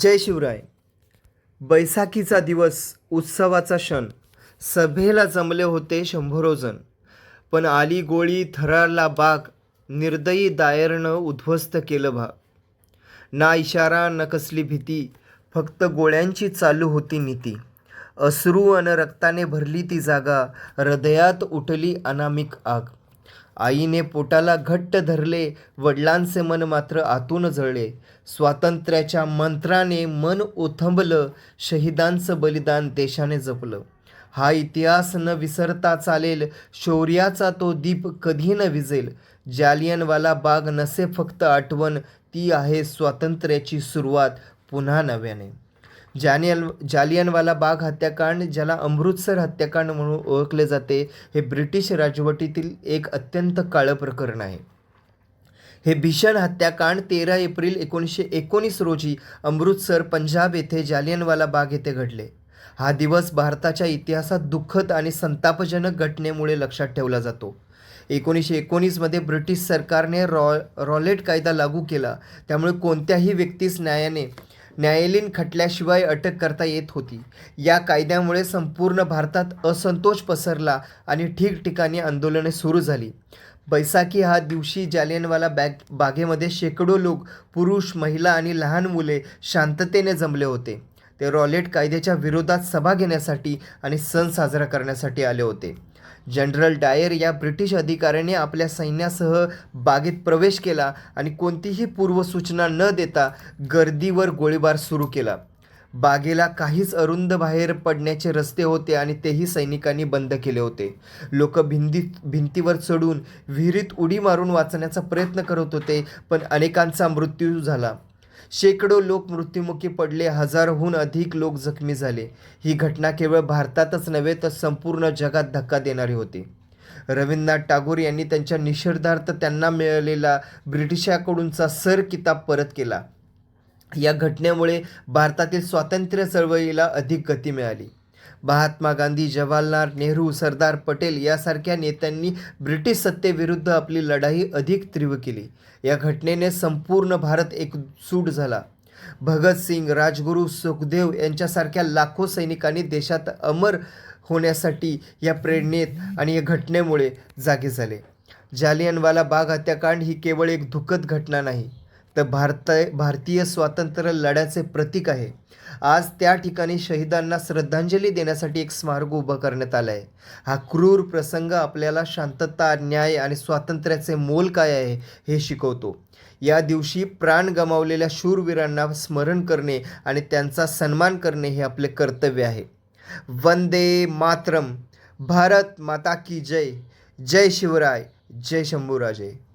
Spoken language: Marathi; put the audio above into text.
जय शिवराय. बैसाखीचा दिवस उत्सवाचा क्षण. सभेला जमले होते शंभरो जण. पण आली गोळी थरारला बाग निर्दयी दायरनं उद्ध्वस्त केलं भाग. ना इशारा न कसली भीती फक्त गोळ्यांची चालू होती नीती. अश्रू अन रक्ताने भरली ती जागा हृदयात उठली अनामिक आग. आईने पोटाला घट्ट धरले वडिलांचे मन मात्र आतून जळले. स्वातंत्र्याच्या मंत्राने मन ओथंबलं शहिदांचं बलिदान देशाने जपलं. हा इतिहास न विसरता चालेल शौर्याचा तो दीप कधी न विजेल. जालियनवाला बाग नसे फक्त आठवण ती आहे स्वातंत्र्याची सुरुवात पुन्हा नव्याने. जानियल जालियनवाला बाग हत्याकांड ज्याला अमृतसर हत्याकांड म्हणून ओळखले जाते हे ब्रिटिश राजवटीतील एक अत्यंत काळं प्रकरण आहे. हे भीषण हत्याकांड तेरा एप्रिल एकोणीसशे एकोणीस रोजी अमृतसर पंजाब येथे जालियनवाला बाग येथे घडले. हा दिवस भारताच्या इतिहासात दुःखद आणि संतापजनक घटनेमुळे लक्षात ठेवला जातो. एकोणीसशे एकोणीसमध्ये ब्रिटिश सरकारने रॉ रॉलेट कायदा लागू केला. त्यामुळे कोणत्याही व्यक्तीस न्यायाने न्यायालयीन खटल्याशिवाय अटक करता येत होती. या कायद्यामुळे संपूर्ण भारतात असंतोष पसरला आणि ठिकठिकाणी आंदोलने सुरू झाली. बैसाखी हा दिवशी जालियनवाला बॅग बागेमध्ये शेकडो लोक पुरुष महिला आणि लहान मुले शांततेने जमले होते. ते रॉलेट कायद्याच्या विरोधात सभा घेण्यासाठी आणि सण साजरा करण्यासाठी आले होते. जनरल डायर या ब्रिटिश अधिकाऱ्याने आपल्या सैन्यासह बागेत प्रवेश केला आणि कोणतीही पूर्वसूचना न देता गर्दीवर गोळीबार सुरू केला. बागेला काहीच अरुंद बाहेर पडण्याचे रस्ते होते आणि तेही सैनिकांनी बंद केले होते. लोक भिंतीत भिंतीवर चढून विहिरीत उडी मारून वाचण्याचा प्रयत्न करत होते पण अनेकांचा मृत्यू झाला. शेकडो लोक मृत्युमुखी पडले हजारहून अधिक लोक जखमी झाले. ही घटना केवळ भारतातच नव्हे तर संपूर्ण जगात धक्का देणारी होती. रवींद्रनाथ टागोर यांनी त्यांच्या निषेधार्थ त्यांना मिळालेला ब्रिटिशाकडूनचा सर किताब परत केला. या घटनेमुळे भारतातील स्वातंत्र्य चळवळीला अधिक गती मिळाली. महात्मा गांधी जवाहरलाल नेहरू सरदार पटेल यासारख्या नेत्यांनी ब्रिटिश सत्तेविरुद्ध आपली लढाई अधिक तीव्र केली. या घटनेने संपूर्ण भारत एकजूट झाला. भगतसिंग राजगुरू सुखदेव यांच्यासारख्या लाखो सैनिकांनी देशात अमर होण्यासाठी या प्रेरणेत आणि या घटनेमुळे जागे झाले. जालियनवाला बाग हत्याकांड ही केवळ एक दुःखद घटना नाही तर भारत भारतीय स्वातंत्र्य लढ्याचे प्रतीक आहे. आज त्या ठिकाणी शहीदांना श्रद्धांजली देण्यासाठी एक स्मारक उभं करण्यात आलं आहे हा क्रूर प्रसंग आपल्याला शांतता न्याय आणि स्वातंत्र्याचे मोल काय आहे हे शिकवतो. या दिवशी प्राण गमावलेल्या शूरवीरांना स्मरण करणे आणि त्यांचा सन्मान करणे हे आपले कर्तव्य आहे. वंदे मातरम. भारत माता की जय. जय शिवराय. जय शंभूराजे.